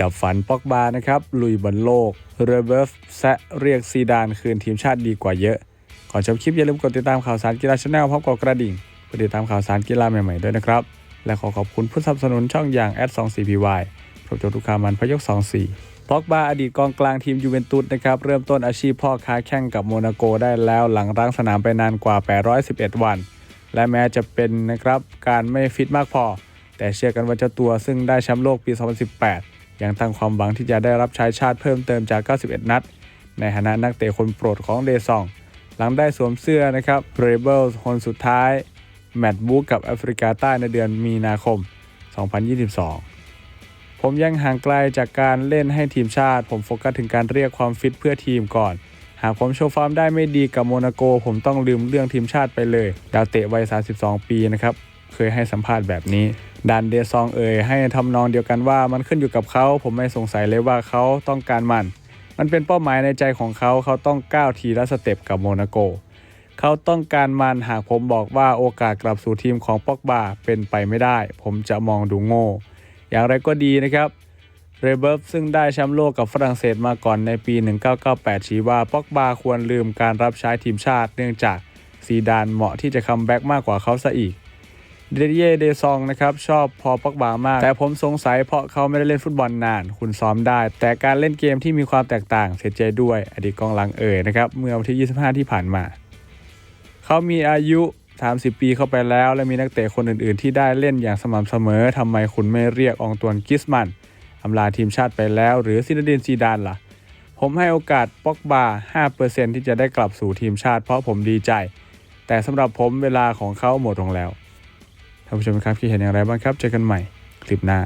ดับฝันปอกบานะครับ ลุยบอลโลก เรเบิร์ฟแซะเรียกซีดานคืนทีมชาติดีกว่าเยอะ ก่อนจบคลิปอย่าลืมกดติดตามข่าวสารกีฬาชาแนลพร้อมกดกระดิ่งเพื่อติดตามข่าวสารกีฬาใหม่ๆด้วยนะครับ และขอขอบคุณผู้สนับสนุนช่องอย่าง @24py ครบจทุกขามันพยก24ปอกบาอดีตกองกลางทีมยูเวนตุสนะครับเริ่มต้นอาชีพพ่อค้าแข่งกับโมนาโกได้แล้วหลังร้างสนามไปนานกว่า 811 วัน และแม้จะเป็นนะครับการไม่ฟิตมากพอ แต่เชื่อกันว่าเจ้าตัวซึ่งได้แชมป์โลกปี 2018 ยังตั้งความหวังที่จะได้รับใช้ชาติเพิ่มเติมจาก 91 นัด ในฐานะนักเตะคนโปรดของเดซอง หลังได้สวมเสื้อนะครับเรเบิลคนสุดท้าย แมตช์บู๊กับแอฟริกาใต้ในเดือนมีนาคม 2022 ผมยังห่างไกลจากการเล่นให้ทีมชาติ ผมโฟกัสถึงการเรียกความฟิตเพื่อทีมก่อนหากผมโชว์ฟอร์มได้ไม่ดีกับโมนาโก ผมต้องลืมเรื่องทีมชาติไปเลย ดาวเตะวัย 32 ปีนะครับ เคยให้สัมภาษณ์แบบนี้ ดันเดซองเอ่ยให้ทำนองเดียวกันว่ามันขึ้นอยู่กับเขา ผมไม่สงสัยเลยว่าเขาต้องการมัน มันเป็นเป้าหมายในใจของเขาเขาต้องก้าวทีละสเต็ปกับโมนาโก เขาต้องการมันหากผมบอกว่าโอกาสกลับสู่ทีมของปอกบาเป็นไปไม่ได้ ผมจะมองดูโง่ อย่างไรก็ดีนะครับเรเบิร์ฟซึ่งได้แชมป์โลกกับฝรั่งเศสมาก่อนในปี 1998 ชี้ว่าป็อกบาควรลืมการรับใช้ทีมชาติ เนื่องจากซีดานเหมาะที่จะคัมแบ็กมากกว่าเขาซะอีก เดเย่เดซองนะครับชอบพอป็อกบามาก แต่ผมสงสัยเพราะเขาไม่ได้เล่นฟุตบอลนาน คุณซ้อมได้ แต่การเล่นเกมที่มีความแตกต่างเสียใจด้วย อดีตกองหลังเอ่ยนะครับเมื่อวันที่ 25 ที่ผ่านมา เขามีอายุ 30 ปีเข้าไปแล้ว และมีนักเตะคนอื่น ๆ ที่ได้เล่นอย่างสม่ำเสมอทำไมคุณไม่เรียกอองตวนกิสมันอำลาทีมชาติไปแล้ว หรือซินเดนซีดานล่ะ ผมให้โอกาสป็อกบา5%ที่จะได้กลับสู่ทีมชาติ เพราะผมดีใจ แต่สำหรับผมเวลาของเขาหมดลงแล้ว ท่านผู้ชมครับคิดเห็นอย่างไรบ้างครับ เจอกันใหม่คลิปหน้า